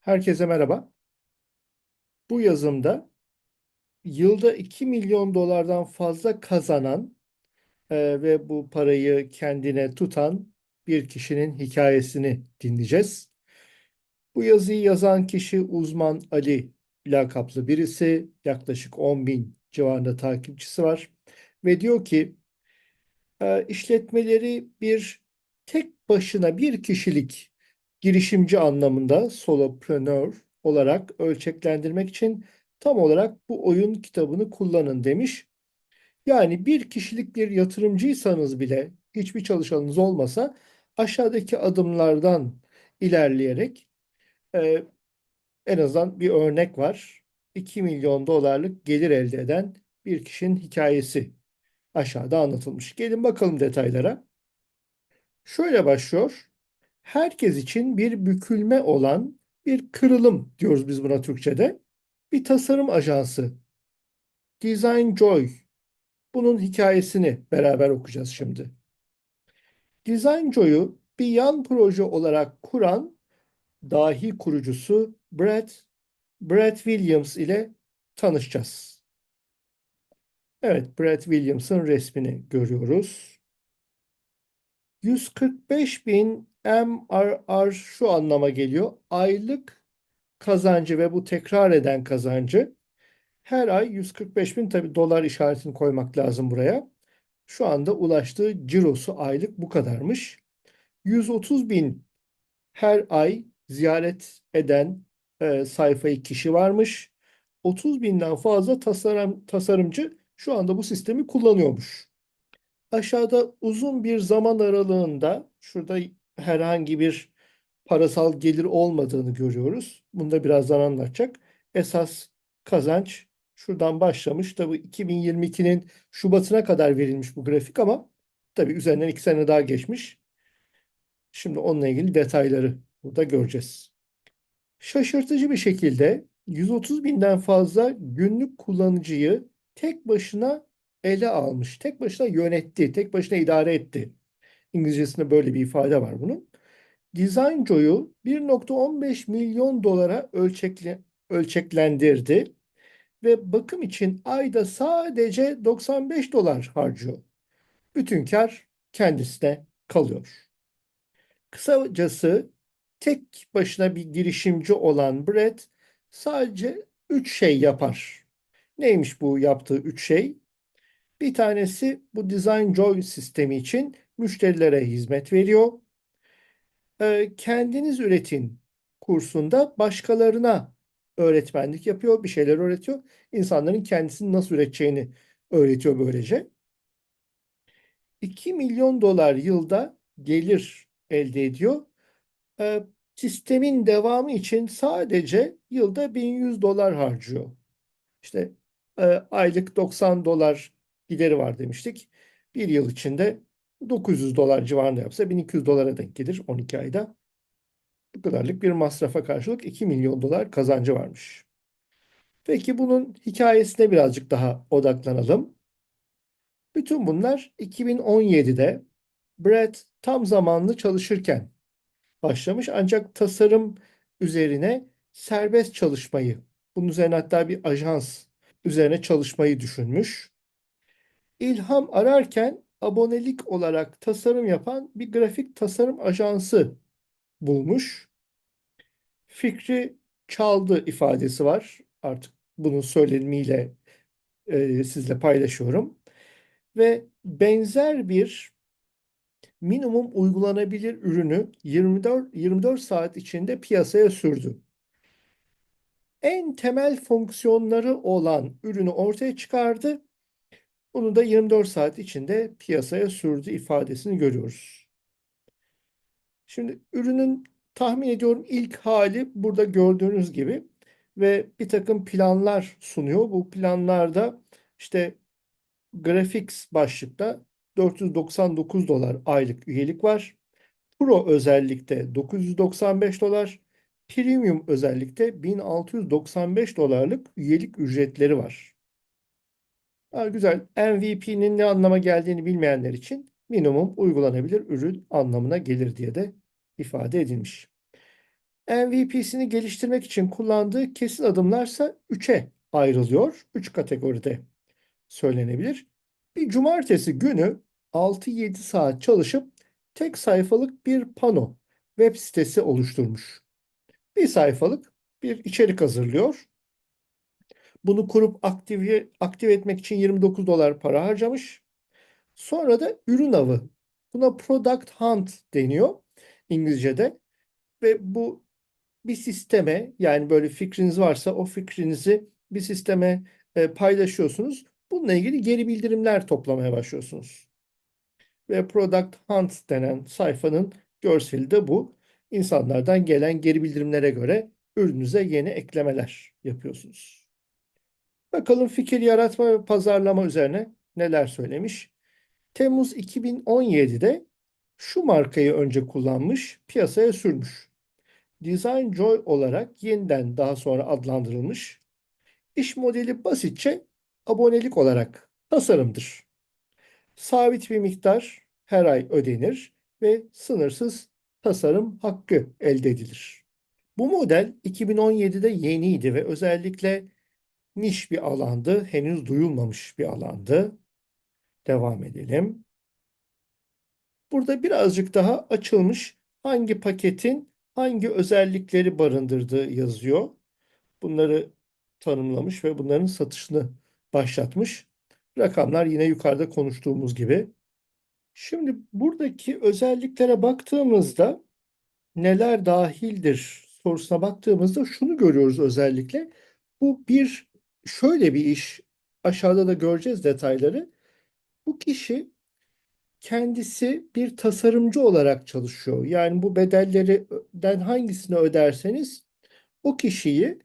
Herkese merhaba. Bu yazımda yılda 2 milyon dolardan fazla kazanan e, ve bu parayı kendine tutan bir kişinin hikayesini dinleyeceğiz. Bu yazıyı yazan kişi uzman Ali lakaplı birisi. Yaklaşık 10 bin civarında takipçisi var. Ve diyor ki e, işletmeleri bir tek başına bir kişilik girişimci anlamında solopreneur olarak ölçeklendirmek için tam olarak bu oyun kitabını kullanın demiş. Yani bir kişilik bir yatırımcıysanız bile hiçbir çalışanınız olmasa aşağıdaki adımlardan ilerleyerek e, en azından bir örnek var. 2 milyon dolarlık gelir elde eden bir kişinin hikayesi aşağıda anlatılmış. Gelin bakalım detaylara. Şöyle başlıyor. Herkes için bir bükülme olan bir kırılım diyoruz biz buna Türkçe'de. Bir tasarım ajansı. Design Joy. Bunun hikayesini beraber okuyacağız şimdi. Design Joy'u bir yan proje olarak kuran dahi kurucusu Brad, Brad Williams ile tanışacağız. Evet, Brad Williams'ın resmini görüyoruz. 145 bin MRR şu anlama geliyor. Aylık kazancı ve bu tekrar eden kazancı her ay 145 bin tabi dolar işaretini koymak lazım buraya. Şu anda ulaştığı cirosu aylık bu kadarmış. 130 bin her ay ziyaret eden e, sayfayı kişi varmış. 30 binden fazla tasarım, tasarımcı şu anda bu sistemi kullanıyormuş. Aşağıda uzun bir zaman aralığında şurada herhangi bir parasal gelir olmadığını görüyoruz. Bunu da birazdan anlatacak. Esas kazanç şuradan başlamış. Tabii 2022'nin Şubat'ına kadar verilmiş bu grafik ama tabii üzerinden iki sene daha geçmiş. Şimdi onunla ilgili detayları burada göreceğiz. Şaşırtıcı bir şekilde 130 binden fazla günlük kullanıcıyı tek başına ele almış, tek başına yönetti, tek başına idare etti. İngilizcesinde böyle bir ifade var bunun. Design Joy'u 1.15 milyon dolara ölçekle, ölçeklendirdi ve bakım için ayda sadece 95 dolar harcıyor. Bütün kar kendisine kalıyor. Kısacası tek başına bir girişimci olan Brad sadece 3 şey yapar. Neymiş bu yaptığı 3 şey? Bir tanesi bu Design Joy sistemi için müşterilere hizmet veriyor. Ee, kendiniz üretin kursunda başkalarına öğretmenlik yapıyor, bir şeyler öğretiyor. İnsanların kendisini nasıl üreteceğini öğretiyor böylece. 2 milyon dolar yılda gelir elde ediyor. Ee, sistemin devamı için sadece yılda 1100 dolar harcıyor. İşte e, aylık 90 dolar gideri var demiştik. Bir yıl içinde 900 dolar civarında yapsa 1200 dolara denk gelir 12 ayda. Bu kadarlık bir masrafa karşılık 2 milyon dolar kazancı varmış. Peki bunun hikayesine birazcık daha odaklanalım. Bütün bunlar 2017'de Brad tam zamanlı çalışırken başlamış ancak tasarım üzerine serbest çalışmayı, bunun üzerine hatta bir ajans üzerine çalışmayı düşünmüş. İlham ararken abonelik olarak tasarım yapan bir grafik tasarım ajansı bulmuş. Fikri çaldı ifadesi var. Artık bunun söylenimiyle e, sizle paylaşıyorum. Ve benzer bir minimum uygulanabilir ürünü 24 24 saat içinde piyasaya sürdü. En temel fonksiyonları olan ürünü ortaya çıkardı. Bunu da 24 saat içinde piyasaya sürdü ifadesini görüyoruz. Şimdi ürünün tahmin ediyorum ilk hali burada gördüğünüz gibi ve bir takım planlar sunuyor. Bu planlarda işte Graphics başlıkta 499 dolar aylık üyelik var. Pro özellikte 995 dolar, Premium özellikte 1695 dolarlık üyelik ücretleri var. Güzel. MVP'nin ne anlama geldiğini bilmeyenler için minimum uygulanabilir ürün anlamına gelir diye de ifade edilmiş. MVP'sini geliştirmek için kullandığı kesin adımlarsa 3'e ayrılıyor. 3 kategoride söylenebilir. Bir cumartesi günü 6-7 saat çalışıp tek sayfalık bir pano web sitesi oluşturmuş. Bir sayfalık bir içerik hazırlıyor. Bunu kurup aktive, aktive etmek için 29 dolar para harcamış. Sonra da ürün avı. Buna product hunt deniyor İngilizce'de. Ve bu bir sisteme yani böyle fikriniz varsa o fikrinizi bir sisteme e, paylaşıyorsunuz. Bununla ilgili geri bildirimler toplamaya başlıyorsunuz. Ve Product Hunt denen sayfanın görseli de bu. İnsanlardan gelen geri bildirimlere göre ürününüze yeni eklemeler yapıyorsunuz. Bakalım fikir yaratma ve pazarlama üzerine neler söylemiş. Temmuz 2017'de şu markayı önce kullanmış, piyasaya sürmüş. Design Joy olarak yeniden daha sonra adlandırılmış. İş modeli basitçe abonelik olarak tasarımdır. Sabit bir miktar her ay ödenir ve sınırsız tasarım hakkı elde edilir. Bu model 2017'de yeniydi ve özellikle niş bir alandı, henüz duyulmamış bir alandı. Devam edelim. Burada birazcık daha açılmış hangi paketin hangi özellikleri barındırdığı yazıyor. Bunları tanımlamış ve bunların satışını başlatmış. Rakamlar yine yukarıda konuştuğumuz gibi. Şimdi buradaki özelliklere baktığımızda neler dahildir sorusuna baktığımızda şunu görüyoruz özellikle. Bu bir şöyle bir iş. Aşağıda da göreceğiz detayları. Bu kişi kendisi bir tasarımcı olarak çalışıyor. Yani bu bedellerden hangisini öderseniz o kişiyi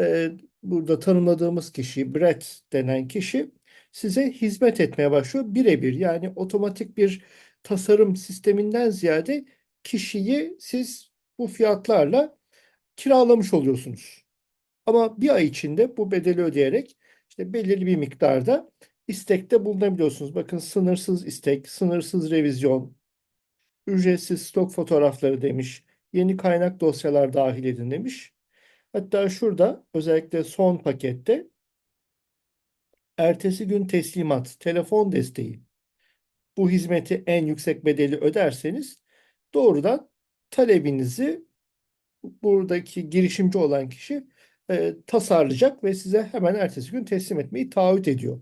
e, burada tanımladığımız kişi Brett denen kişi size hizmet etmeye başlıyor birebir. Yani otomatik bir tasarım sisteminden ziyade kişiyi siz bu fiyatlarla kiralamış oluyorsunuz. Ama bir ay içinde bu bedeli ödeyerek işte belirli bir miktarda istekte bulunabiliyorsunuz. Bakın sınırsız istek, sınırsız revizyon, ücretsiz stok fotoğrafları demiş, yeni kaynak dosyalar dahil edin demiş. Hatta şurada özellikle son pakette ertesi gün teslimat, telefon desteği. Bu hizmeti en yüksek bedeli öderseniz doğrudan talebinizi buradaki girişimci olan kişi e, tasarlayacak ve size hemen ertesi gün teslim etmeyi taahhüt ediyor.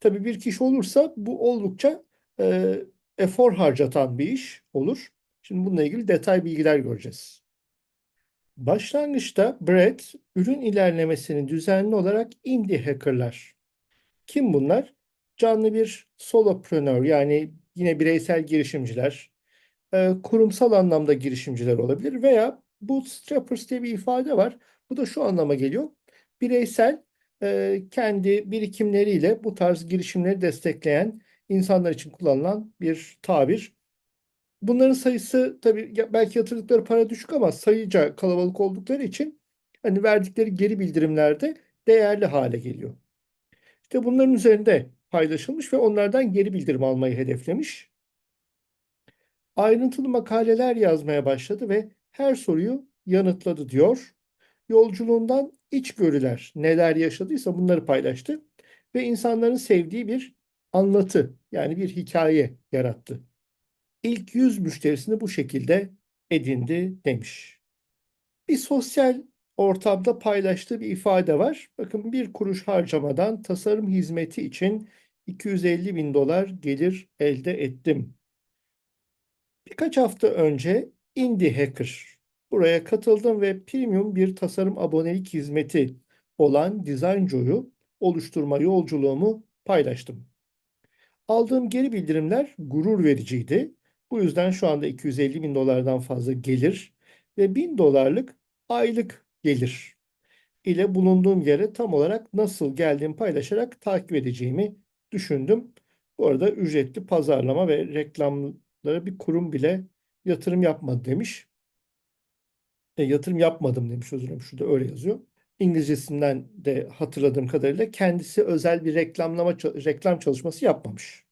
Tabii bir kişi olursa bu oldukça e, efor harcatan bir iş olur. Şimdi bununla ilgili detay bilgiler göreceğiz. Başlangıçta Brett ürün ilerlemesini düzenli olarak indie hackerlar. Kim bunlar? Canlı bir solopreneur yani yine bireysel girişimciler, e, kurumsal anlamda girişimciler olabilir veya bootstrappers diye bir ifade var. Bu da şu anlama geliyor. Bireysel e, kendi birikimleriyle bu tarz girişimleri destekleyen insanlar için kullanılan bir tabir. Bunların sayısı tabii belki yatırdıkları para düşük ama sayıca kalabalık oldukları için hani verdikleri geri bildirimlerde değerli hale geliyor. İşte bunların üzerinde paylaşılmış ve onlardan geri bildirim almayı hedeflemiş. Ayrıntılı makaleler yazmaya başladı ve her soruyu yanıtladı diyor. Yolculuğundan içgörüler neler yaşadıysa bunları paylaştı ve insanların sevdiği bir anlatı yani bir hikaye yarattı. İlk 100 müşterisini bu şekilde edindi demiş. Bir sosyal ortamda paylaştığı bir ifade var. Bakın bir kuruş harcamadan tasarım hizmeti için 250 bin dolar gelir elde ettim. Birkaç hafta önce Indie Hacker buraya katıldım ve premium bir tasarım abonelik hizmeti olan Designjo'yu oluşturma yolculuğumu paylaştım. Aldığım geri bildirimler gurur vericiydi. Bu yüzden şu anda 250 bin dolardan fazla gelir ve 1000 dolarlık aylık gelir ile bulunduğum yere tam olarak nasıl geldiğimi paylaşarak takip edeceğimi düşündüm. Bu arada ücretli pazarlama ve reklamlara bir kurum bile yatırım yapmadı demiş. E, yatırım yapmadım demiş özür dilerim. Şurada öyle yazıyor. İngilizcesinden de hatırladığım kadarıyla kendisi özel bir reklamlama reklam çalışması yapmamış.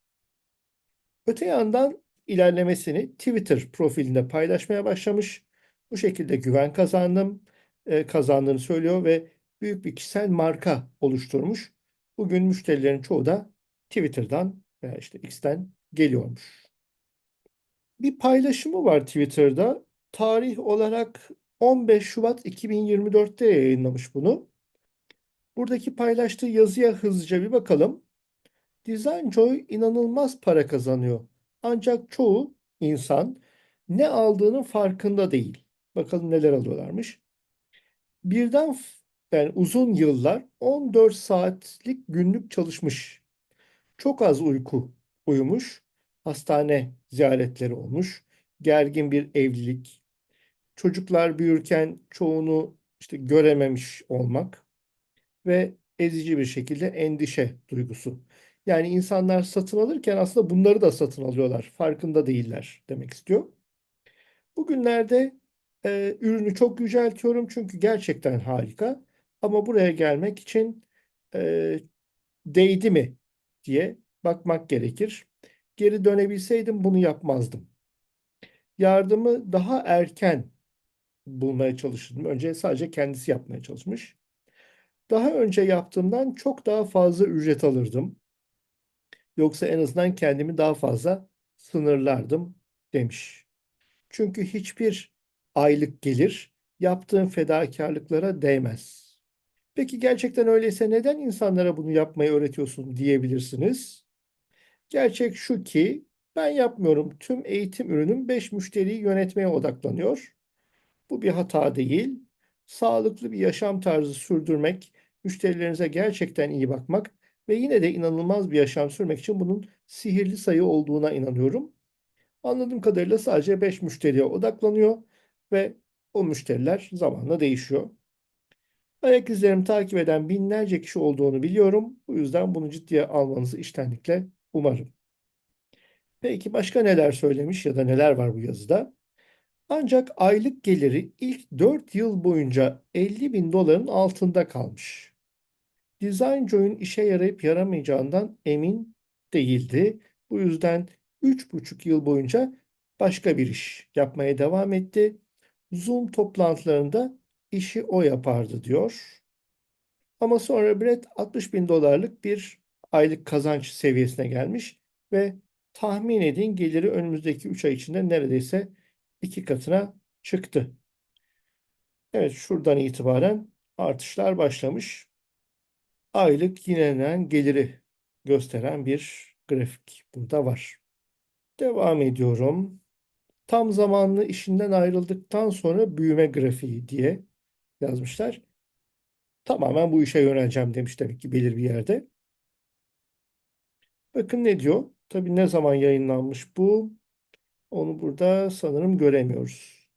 Öte yandan ilerlemesini Twitter profilinde paylaşmaya başlamış. Bu şekilde güven kazandım, e, kazandığını söylüyor ve büyük bir kişisel marka oluşturmuş. Bugün müşterilerin çoğu da Twitter'dan veya işte X'ten geliyormuş. Bir paylaşımı var Twitter'da. Tarih olarak 15 Şubat 2024'te yayınlamış bunu. Buradaki paylaştığı yazıya hızlıca bir bakalım. Designjoy inanılmaz para kazanıyor. Ancak çoğu insan ne aldığının farkında değil. Bakalım neler alıyorlarmış. Birden yani uzun yıllar 14 saatlik günlük çalışmış. Çok az uyku uyumuş. Hastane ziyaretleri olmuş. Gergin bir evlilik. Çocuklar büyürken çoğunu işte görememiş olmak ve ezici bir şekilde endişe duygusu. Yani insanlar satın alırken aslında bunları da satın alıyorlar. Farkında değiller demek istiyor. Bugünlerde e, ürünü çok yüceltiyorum çünkü gerçekten harika. Ama buraya gelmek için e, değdi mi diye bakmak gerekir. Geri dönebilseydim bunu yapmazdım. Yardımı daha erken bulmaya çalıştım. Önce sadece kendisi yapmaya çalışmış. Daha önce yaptığımdan çok daha fazla ücret alırdım. Yoksa en azından kendimi daha fazla sınırlardım demiş. Çünkü hiçbir aylık gelir yaptığın fedakarlıklara değmez. Peki gerçekten öyleyse neden insanlara bunu yapmayı öğretiyorsun diyebilirsiniz. Gerçek şu ki ben yapmıyorum. Tüm eğitim ürünüm 5 müşteriyi yönetmeye odaklanıyor. Bu bir hata değil. Sağlıklı bir yaşam tarzı sürdürmek, müşterilerinize gerçekten iyi bakmak ve yine de inanılmaz bir yaşam sürmek için bunun sihirli sayı olduğuna inanıyorum. Anladığım kadarıyla sadece 5 müşteriye odaklanıyor ve o müşteriler zamanla değişiyor. Ayak izlerimi takip eden binlerce kişi olduğunu biliyorum. Bu yüzden bunu ciddiye almanızı içtenlikle umarım. Peki başka neler söylemiş ya da neler var bu yazıda? Ancak aylık geliri ilk 4 yıl boyunca 50 bin doların altında kalmış. Design Joy'un işe yarayıp yaramayacağından emin değildi. Bu yüzden 3,5 yıl boyunca başka bir iş yapmaya devam etti. Zoom toplantılarında işi o yapardı diyor. Ama sonra Brett 60 bin dolarlık bir aylık kazanç seviyesine gelmiş ve tahmin edin geliri önümüzdeki 3 ay içinde neredeyse iki katına çıktı. Evet şuradan itibaren artışlar başlamış. Aylık yinelenen geliri gösteren bir grafik burada var. Devam ediyorum. Tam zamanlı işinden ayrıldıktan sonra büyüme grafiği diye yazmışlar. Tamamen bu işe yöneleceğim demiş demek ki belir bir yerde. Bakın ne diyor? Tabii ne zaman yayınlanmış bu? Onu burada sanırım göremiyoruz.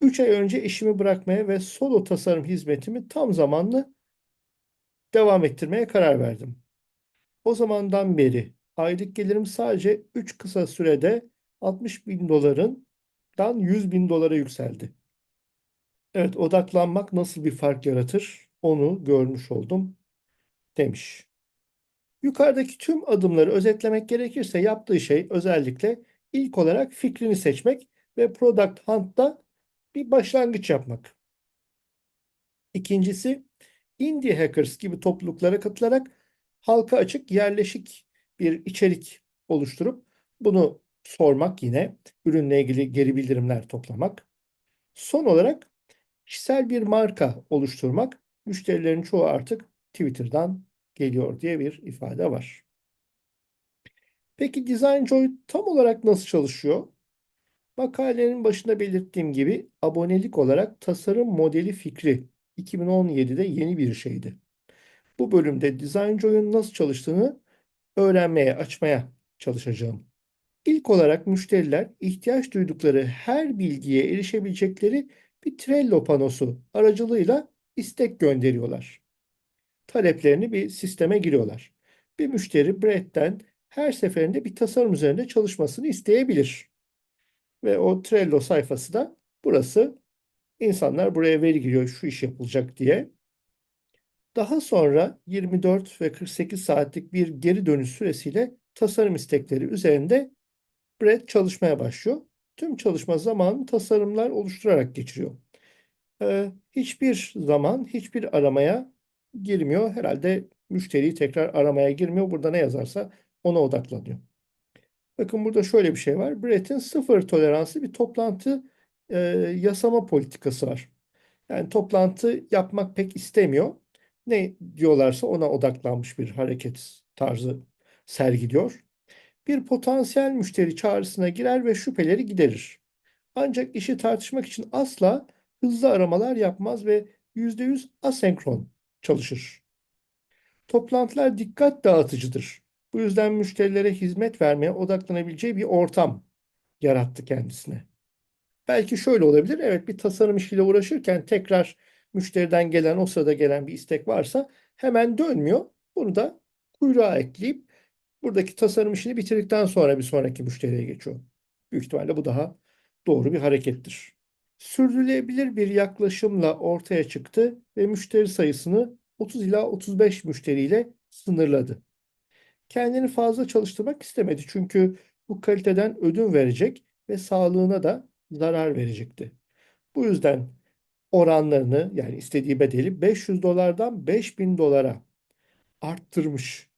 3 ay önce işimi bırakmaya ve solo tasarım hizmetimi tam zamanlı devam ettirmeye karar verdim. O zamandan beri aylık gelirim sadece 3 kısa sürede 60 bin dolarından 100 bin dolara yükseldi. Evet, odaklanmak nasıl bir fark yaratır onu görmüş oldum demiş. Yukarıdaki tüm adımları özetlemek gerekirse yaptığı şey özellikle ilk olarak fikrini seçmek ve Product Hunt'ta bir başlangıç yapmak. İkincisi Indie Hackers gibi topluluklara katılarak halka açık yerleşik bir içerik oluşturup bunu sormak yine ürünle ilgili geri bildirimler toplamak. Son olarak kişisel bir marka oluşturmak. Müşterilerin çoğu artık Twitter'dan geliyor diye bir ifade var. Peki DesignJoy tam olarak nasıl çalışıyor? Makalenin başında belirttiğim gibi abonelik olarak tasarım modeli fikri 2017'de yeni bir şeydi. Bu bölümde DesignJoy'un nasıl çalıştığını öğrenmeye, açmaya çalışacağım. İlk olarak müşteriler ihtiyaç duydukları her bilgiye erişebilecekleri bir Trello panosu aracılığıyla istek gönderiyorlar. Taleplerini bir sisteme giriyorlar. Bir müşteri Brett'ten her seferinde bir tasarım üzerinde çalışmasını isteyebilir. Ve o Trello sayfası da burası. İnsanlar buraya veri giriyor şu iş yapılacak diye. Daha sonra 24 ve 48 saatlik bir geri dönüş süresiyle tasarım istekleri üzerinde Brett çalışmaya başlıyor. tüm çalışma zamanını tasarımlar oluşturarak geçiriyor. Ee, hiçbir zaman hiçbir aramaya girmiyor. Herhalde müşteriyi tekrar aramaya girmiyor. Burada ne yazarsa ona odaklanıyor. Bakın burada şöyle bir şey var. Brett'in sıfır toleranslı bir toplantı e, yasama politikası var. Yani toplantı yapmak pek istemiyor. Ne diyorlarsa ona odaklanmış bir hareket tarzı sergiliyor. Bir potansiyel müşteri çağrısına girer ve şüpheleri giderir. Ancak işi tartışmak için asla hızlı aramalar yapmaz ve %100 asenkron çalışır. Toplantılar dikkat dağıtıcıdır. Bu yüzden müşterilere hizmet vermeye odaklanabileceği bir ortam yarattı kendisine. Belki şöyle olabilir. Evet bir tasarım işiyle uğraşırken tekrar müşteriden gelen o sırada gelen bir istek varsa hemen dönmüyor. Bunu da kuyruğa ekleyip buradaki tasarım işini bitirdikten sonra bir sonraki müşteriye geçiyor. Büyük ihtimalle bu daha doğru bir harekettir. Sürdürülebilir bir yaklaşımla ortaya çıktı ve müşteri sayısını 30 ila 35 müşteriyle sınırladı. Kendini fazla çalıştırmak istemedi çünkü bu kaliteden ödün verecek ve sağlığına da zarar verecekti. Bu yüzden oranlarını yani istediği bedeli 500 dolardan 5000 dolara arttırmış.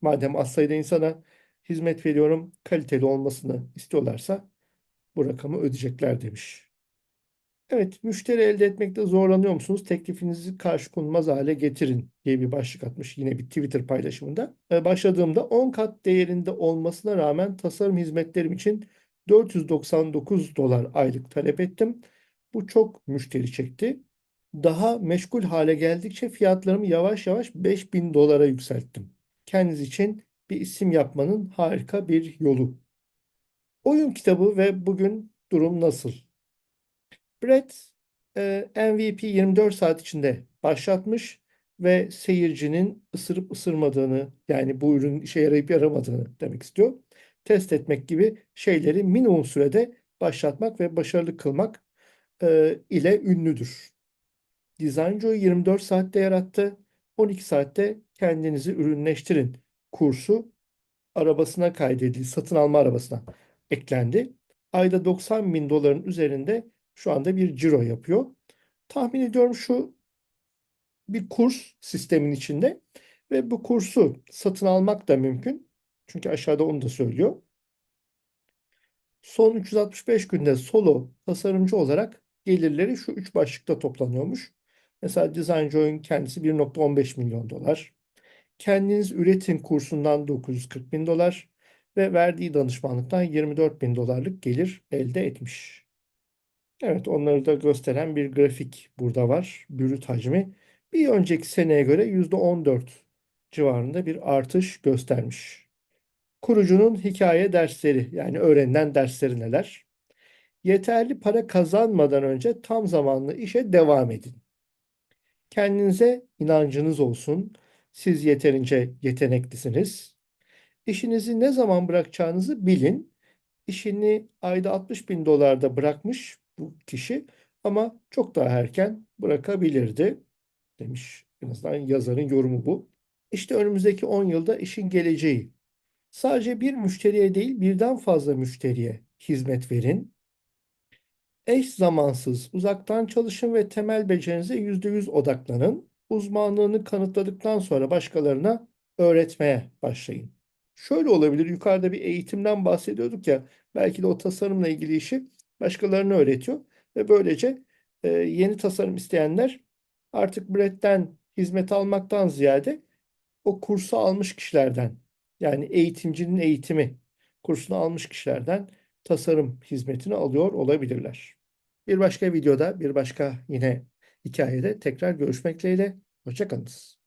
Madem az sayıda insana hizmet veriyorum, kaliteli olmasını istiyorlarsa bu rakamı ödeyecekler demiş. Evet, müşteri elde etmekte zorlanıyor musunuz? Teklifinizi karşı konulmaz hale getirin diye bir başlık atmış yine bir Twitter paylaşımında. Ee, başladığımda 10 kat değerinde olmasına rağmen tasarım hizmetlerim için 499 dolar aylık talep ettim. Bu çok müşteri çekti. Daha meşgul hale geldikçe fiyatlarımı yavaş yavaş 5000 dolara yükselttim. Kendiniz için bir isim yapmanın harika bir yolu. Oyun kitabı ve bugün durum nasıl? Brett e, MVP 24 saat içinde başlatmış ve seyircinin ısırıp ısırmadığını yani bu ürünün işe yarayıp yaramadığını demek istiyor. Test etmek gibi şeyleri minimum sürede başlatmak ve başarılı kılmak e, ile ünlüdür. Design Joy 24 saatte yarattı. 12 saatte kendinizi ürünleştirin kursu arabasına kaydedildi. Satın alma arabasına eklendi. Ayda 90 bin doların üzerinde şu anda bir ciro yapıyor. Tahmin ediyorum şu bir kurs sistemin içinde ve bu kursu satın almak da mümkün. Çünkü aşağıda onu da söylüyor. Son 365 günde solo tasarımcı olarak gelirleri şu üç başlıkta toplanıyormuş. Mesela Design Joy'un kendisi 1.15 milyon dolar. Kendiniz üretin kursundan 940 bin dolar ve verdiği danışmanlıktan 24 bin dolarlık gelir elde etmiş. Evet onları da gösteren bir grafik burada var. Brüt hacmi bir önceki seneye göre %14 civarında bir artış göstermiş. Kurucunun hikaye dersleri yani öğrenilen dersleri neler? Yeterli para kazanmadan önce tam zamanlı işe devam edin. Kendinize inancınız olsun. Siz yeterince yeteneklisiniz. İşinizi ne zaman bırakacağınızı bilin. İşini ayda 60 bin dolarda bırakmış bu kişi ama çok daha erken bırakabilirdi demiş. En azından yazarın yorumu bu. İşte önümüzdeki 10 yılda işin geleceği. Sadece bir müşteriye değil birden fazla müşteriye hizmet verin. Eş zamansız uzaktan çalışın ve temel becerinize %100 odaklanın. Uzmanlığını kanıtladıktan sonra başkalarına öğretmeye başlayın. Şöyle olabilir, yukarıda bir eğitimden bahsediyorduk ya, belki de o tasarımla ilgili işi başkalarına öğretiyor ve böylece e, yeni tasarım isteyenler artık Brett'ten hizmet almaktan ziyade o kursu almış kişilerden yani eğitimcinin eğitimi kursunu almış kişilerden tasarım hizmetini alıyor olabilirler. Bir başka videoda, bir başka yine hikayede tekrar görüşmek dileğiyle. Hoşçakalınız.